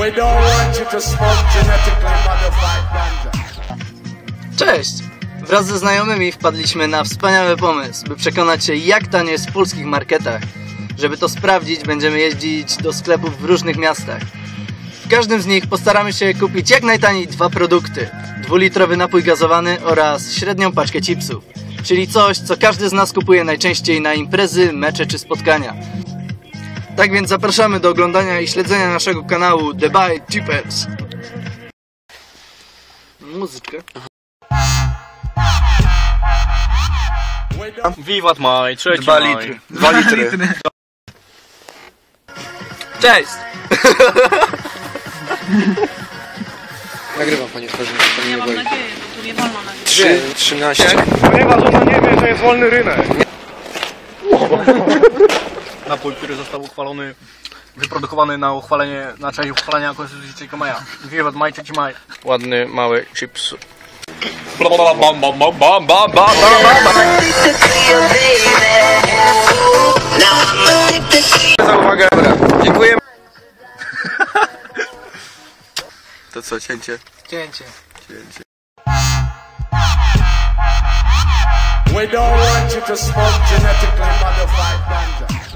We don't want you to smoke genetically modified ganja. Cześć! Wraz ze znajomymi wpadliśmy na wspaniały pomysł, by przekonać się jak tanie jest w polskich marketach. Żeby to sprawdzić, będziemy jeździć do sklepów w różnych miastach. W każdym z nich postaramy się kupić jak najtaniej dwa produkty. Dwulitrowy napój gazowany oraz średnią paczkę chipsów. Czyli coś, co każdy z nas kupuje najczęściej na imprezy, mecze czy spotkania. Tak więc zapraszamy do oglądania i śledzenia naszego kanału The Buy Chippers. Muzyczkę. Wiwat maj, trzeci Dwa maj. litry. Dwa litry. Cześć! Nagrywam panie twarzy, pan nie mam boi. nadzieję, bo tu nie wolno nagrywać. Trzy, trzynaście. Ponieważ ona nie wie, że jest wolny rynek. Napój, który został uchwalony, wyprodukowany na uchwalenie, na cześć uchwalenia Konstytucji 3 maja. Wiwat maj, trzeci maj. Ładny, mały chips. Za uwagę. Dobra, dziękujemy. To co, cięcie? Cięcie. Cięcie. We don't want you to smoke genetically modified ganja.